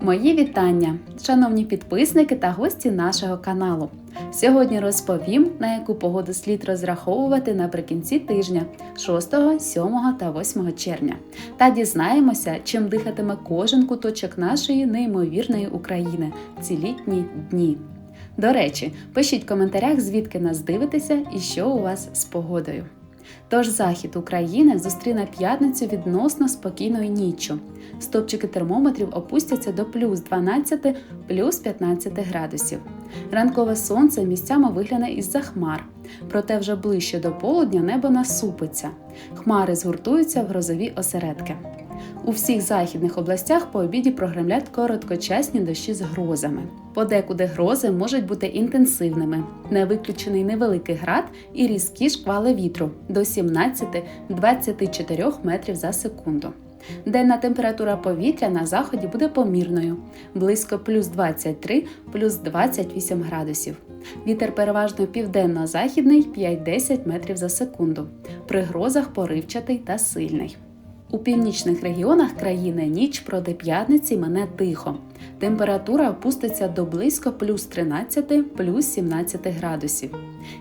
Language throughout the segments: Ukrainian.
Мої вітання, шановні підписники та гості нашого каналу. Сьогодні розповім, на яку погоду слід розраховувати наприкінці тижня 6, 7 та 8 червня. Та дізнаємося, чим дихатиме кожен куточок нашої неймовірної України ці літні дні. До речі, пишіть в коментарях, звідки нас дивитеся і що у вас з погодою. Тож захід України зустріне п'ятницю відносно спокійною ніччю. Стопчики термометрів опустяться до плюс 12, плюс 15 градусів. Ранкове сонце місцями вигляне із-за хмар, проте вже ближче до полудня небо насупиться. Хмари згуртуються в грозові осередки. У всіх західних областях по обіді прогремлять короткочасні дощі з грозами. Подекуди грози можуть бути інтенсивними, не виключений невеликий град і різкі шквали вітру до 17-24 метрів за секунду. Денна температура повітря на заході буде помірною близько плюс 23 плюс 28 градусів. Вітер переважно південно-західний 5-10 метрів за секунду. При грозах поривчатий та сильний. У північних регіонах країни ніч проти п'ятниці мене тихо. Температура опуститься до близько плюс 13 плюс 17 градусів.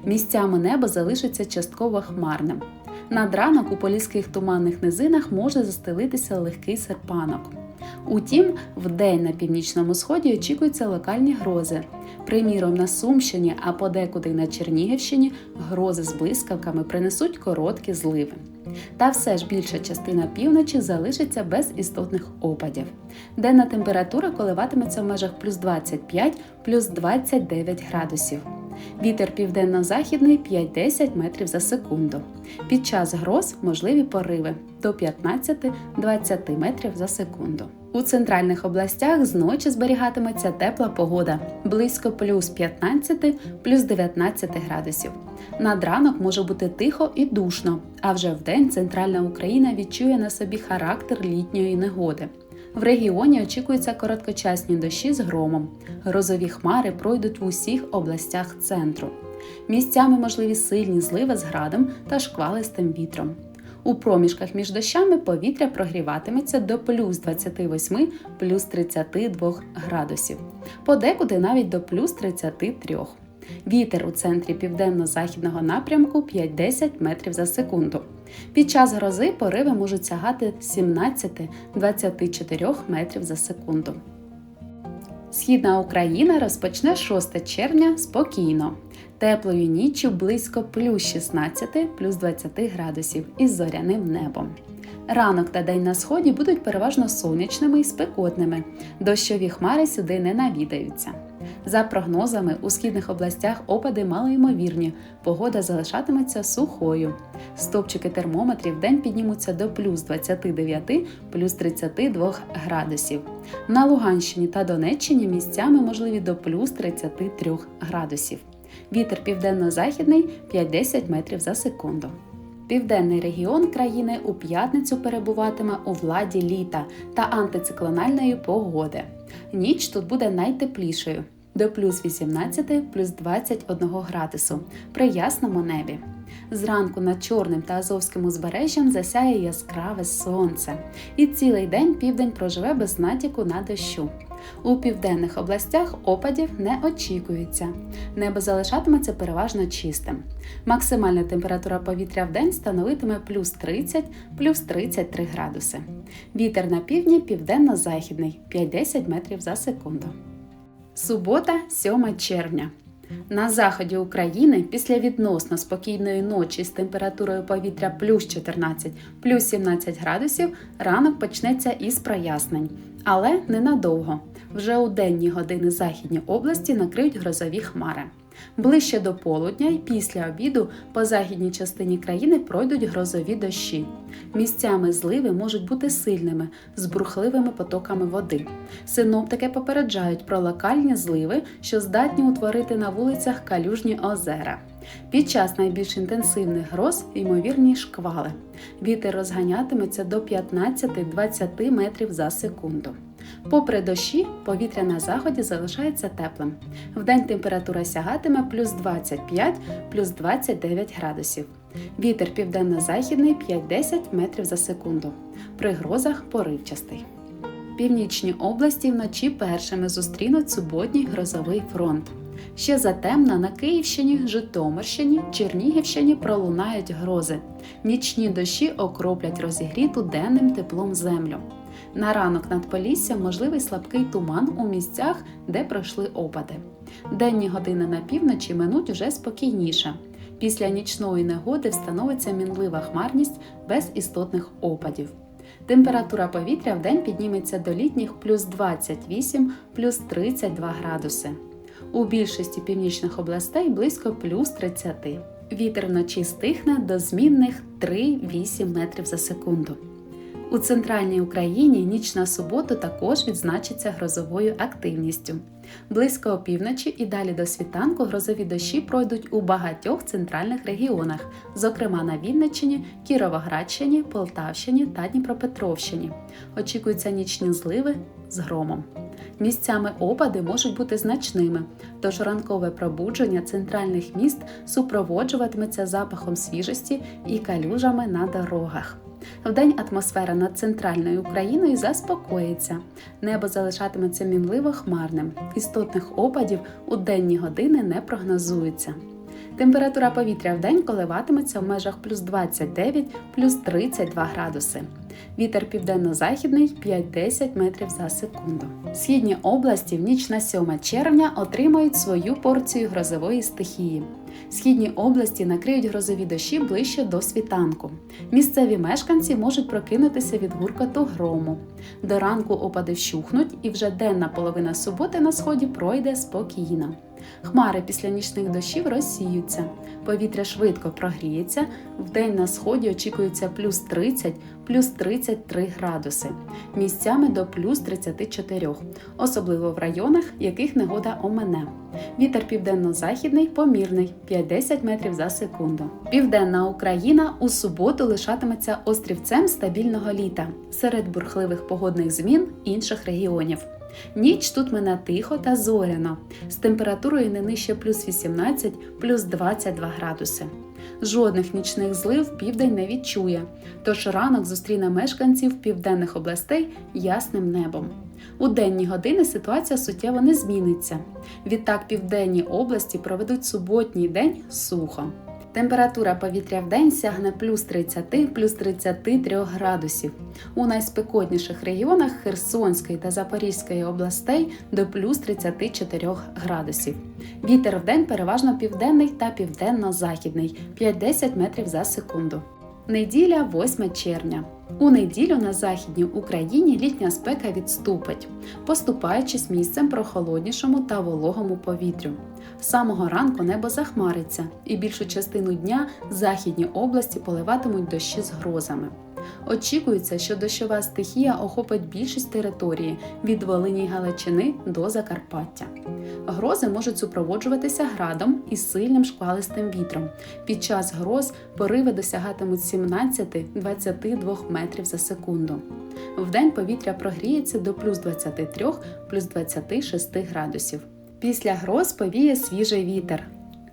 Місцями небо залишиться частково хмарним. Над ранок у поліських туманних низинах може застелитися легкий серпанок. Утім, вдень на північному сході очікуються локальні грози. Приміром, на Сумщині, а подекуди на Чернігівщині грози з блискавками принесуть короткі зливи. Та все ж більша частина півночі залишиться без істотних опадів. Денна температура коливатиметься в межах плюс 25 плюс 29 градусів. Вітер південно-західний 5-10 метрів за секунду. Під час гроз можливі пориви до 15-20 метрів за секунду. У центральних областях зночі зберігатиметься тепла погода близько плюс 15 плюс 19 градусів. Над ранок може бути тихо і душно, а вже вдень центральна Україна відчує на собі характер літньої негоди. В регіоні очікуються короткочасні дощі з громом. Грозові хмари пройдуть в усіх областях центру. Місцями можливі сильні зливи з градом та шквалистим вітром. У проміжках між дощами повітря прогріватиметься до плюс 28 плюс 32 градусів, подекуди навіть до плюс 33. Вітер у центрі південно-західного напрямку 5-10 метрів за секунду. Під час грози пориви можуть сягати 17-24 метрів за секунду. Східна Україна розпочне 6 червня спокійно. Теплою ніччю близько плюс 16 плюс 20 градусів із зоряним небом. Ранок та день на сході будуть переважно сонячними і спекотними. Дощові хмари сюди не навідаються. За прогнозами, у східних областях опади малоймовірні, погода залишатиметься сухою. Стопчики термометрів день піднімуться до плюс 29 плюс 32 градусів. На Луганщині та Донеччині місцями можливі до плюс 33 градусів. Вітер південно-західний 5-10 метрів за секунду. Південний регіон країни у п'ятницю перебуватиме у владі літа та антициклональної погоди. Ніч тут буде найтеплішою до плюс 18 плюс 21 градусу при ясному небі. Зранку над Чорним та Азовським узбережжям засяє яскраве сонце, і цілий день південь проживе без натяку на дощу. У південних областях опадів не очікується. Небо залишатиметься переважно чистим. Максимальна температура повітря в день становитиме плюс 30 плюс 33 градуси. Вітер на півдні південно-західний 5-10 метрів за секунду. Субота, 7 червня. На заході України після відносно спокійної ночі з температурою повітря плюс 14 плюс 17 градусів ранок почнеться із прояснень, але ненадовго. Вже у денні години західні області накриють грозові хмари. Ближче до полудня і після обіду по західній частині країни пройдуть грозові дощі. Місцями зливи можуть бути сильними, з бурхливими потоками води. Синоптики попереджають про локальні зливи, що здатні утворити на вулицях калюжні озера. Під час найбільш інтенсивних гроз ймовірні шквали. Вітер розганятиметься до 15-20 метрів за секунду. Попри дощі, повітря на заході залишається теплим. Вдень температура сягатиме плюс 25 плюс 29 градусів. Вітер південно-західний 5-10 метрів за секунду. При грозах поривчастий. Північні області вночі першими зустрінуть суботній грозовий фронт. Ще затемно на Київщині, Житомирщині, Чернігівщині пролунають грози. Нічні дощі окроплять розігріту денним теплом землю. На ранок над Поліссям можливий слабкий туман у місцях, де пройшли опади. Денні години на півночі минуть уже спокійніше. Після нічної негоди встановиться мінлива хмарність без істотних опадів. Температура повітря в день підніметься до літніх плюс 28, плюс 32 градуси. У більшості північних областей близько плюс 30. Вітер вночі стихне до змінних 3-8 метрів за секунду. У центральній Україні ніч на суботу також відзначиться грозовою активністю. Близько опівночі і далі до світанку грозові дощі пройдуть у багатьох центральних регіонах, зокрема на Вінниччині, Кіровоградщині, Полтавщині та Дніпропетровщині. Очікуються нічні зливи з громом. Місцями опади можуть бути значними, тож ранкове пробудження центральних міст супроводжуватиметься запахом свіжості і калюжами на дорогах. Вдень атмосфера над центральною Україною заспокоїться. Небо залишатиметься мінливо хмарним. Істотних опадів у денні години не прогнозується. Температура повітря в день коливатиметься в межах плюс 29 плюс 32 градуси. Вітер південно-західний 5-10 метрів за секунду. Східні області в ніч на 7 червня отримають свою порцію грозової стихії. Східні області накриють грозові дощі ближче до світанку. Місцеві мешканці можуть прокинутися від гуркоту грому. До ранку опади вщухнуть, і вже денна половина суботи на сході пройде спокійно. Хмари після нічних дощів розсіються. Повітря швидко прогріється. Вдень на сході очікується плюс 30, плюс 33 градуси, місцями до плюс 34, особливо в районах, яких негода омене. Вітер південно-західний помірний 5-10 метрів за секунду. Південна Україна у суботу лишатиметься острівцем стабільного літа серед бурхливих погодних змін інших регіонів. Ніч тут мине тихо та зоряно, з температурою не нижче плюс 18, плюс 22 градуси. Жодних нічних злив південь не відчує, тож ранок зустріне мешканців південних областей ясним небом. У денні години ситуація суттєво не зміниться. Відтак південні області проведуть суботній день сухо. Температура повітря в день сягне плюс 30 плюс 33 градусів. У найспекотніших регіонах Херсонської та Запорізької областей до плюс 34 градусів. Вітер в день переважно південний та південно-західний 5-10 метрів за секунду. Неділя 8 червня. У неділю на Західній Україні літня спека відступить, поступаючись місцем прохолоднішому та вологому повітрю. З самого ранку небо захмариться, і більшу частину дня західні області поливатимуть дощі з грозами. Очікується, що дощова стихія охопить більшість території від Волині Галичини до Закарпаття. Грози можуть супроводжуватися градом і сильним шквалистим вітром. Під час гроз пориви досягатимуть 17-22 метрів за секунду. Вдень повітря прогріється до плюс 23 плюс 26 градусів. Після гроз повіє свіжий вітер.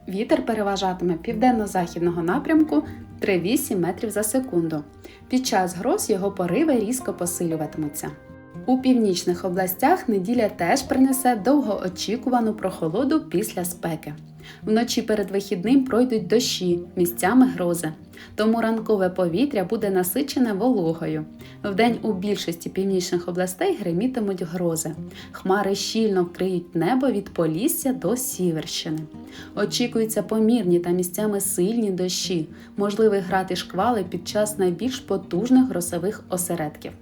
Вітер переважатиме південно-західного напрямку 3-8 метрів за секунду. Під час гроз його пориви різко посилюватимуться. У північних областях неділя теж принесе довгоочікувану прохолоду після спеки. Вночі перед вихідним пройдуть дощі, місцями грози. Тому ранкове повітря буде насичене вологою. Вдень у більшості північних областей гримітимуть грози. Хмари щільно вкриють небо від Полісся до Сіверщини. Очікуються помірні та місцями сильні дощі, можливий град і шквали під час найбільш потужних грозових осередків.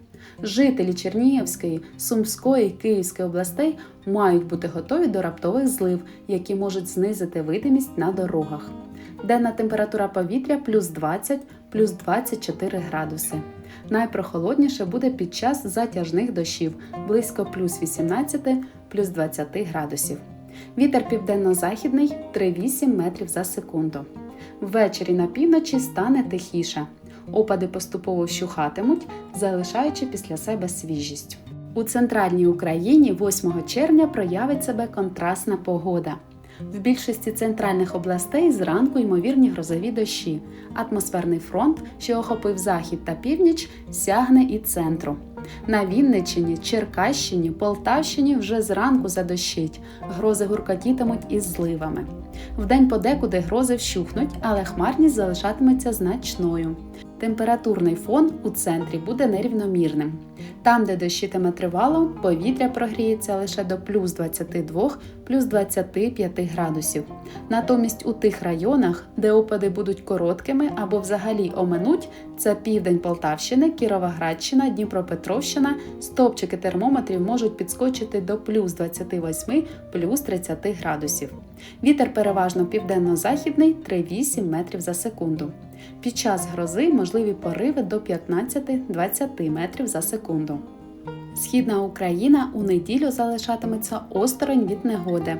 Жителі Чернігівської, Сумської Київської областей мають бути готові до раптових злив, які можуть знизити видимість на дорогах. Денна температура повітря плюс 20, плюс 24 градуси. Найпрохолодніше буде під час затяжних дощів близько плюс 18, плюс 20 градусів. Вітер південно-західний 3-8 метрів за секунду. Ввечері на півночі стане тихіше. Опади поступово вщухатимуть, залишаючи після себе свіжість. У центральній Україні 8 червня проявить себе контрастна погода. В більшості центральних областей зранку ймовірні грозові дощі. Атмосферний фронт, що охопив захід та північ, сягне і центру. На Вінниччині, Черкащині, Полтавщині вже зранку задощить. Грози гуркотітимуть із зливами. Вдень подекуди грози вщухнуть, але хмарність залишатиметься значною. Температурний фон у центрі буде нерівномірним. Там, де дощитиме тривало, повітря прогріється лише до плюс 22, плюс 25 градусів. Натомість у тих районах, де опади будуть короткими або взагалі оминуть, це південь Полтавщини, Кіровоградщина, Дніпропетровщина, стопчики термометрів можуть підскочити до плюс 28, плюс 30 градусів. Вітер переважно південно-західний 3,8 метрів за секунду. Під час грози можливі пориви до 15-20 метрів за секунду. Східна Україна у неділю залишатиметься осторонь від негоди.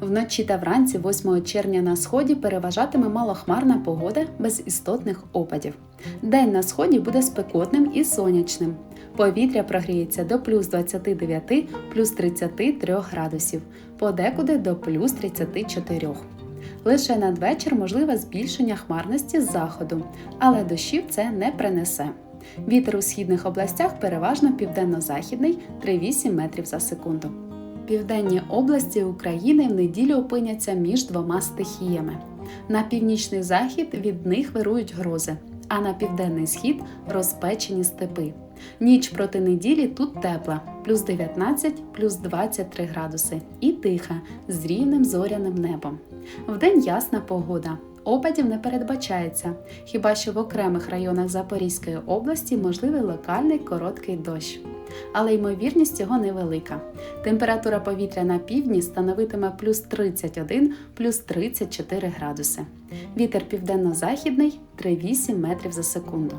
Вночі та вранці 8 червня на сході переважатиме малохмарна погода без істотних опадів. День на сході буде спекотним і сонячним. Повітря прогріється до плюс 29, плюс 33 градусів, подекуди до плюс 34. Лише надвечір можливе збільшення хмарності з заходу, але дощів це не принесе. Вітер у східних областях переважно південно-західний 3,8 метрів за секунду. Південні області України в неділю опиняться між двома стихіями. На північний захід від них вирують грози, а на південний схід розпечені степи. Ніч проти неділі тут тепла, плюс 19, плюс 23 градуси, і тиха з рівним зоряним небом. Вдень ясна погода. Опадів не передбачається, хіба що в окремих районах Запорізької області можливий локальний короткий дощ. Але ймовірність цього невелика. Температура повітря на півдні становитиме плюс 31, плюс 34 градуси. Вітер південно-західний 3,8 метрів за секунду.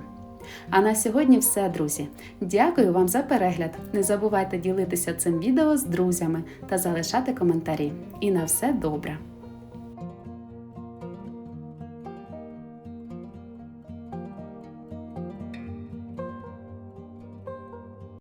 А на сьогодні все, друзі. Дякую вам за перегляд. Не забувайте ділитися цим відео з друзями та залишати коментарі. І на все добре!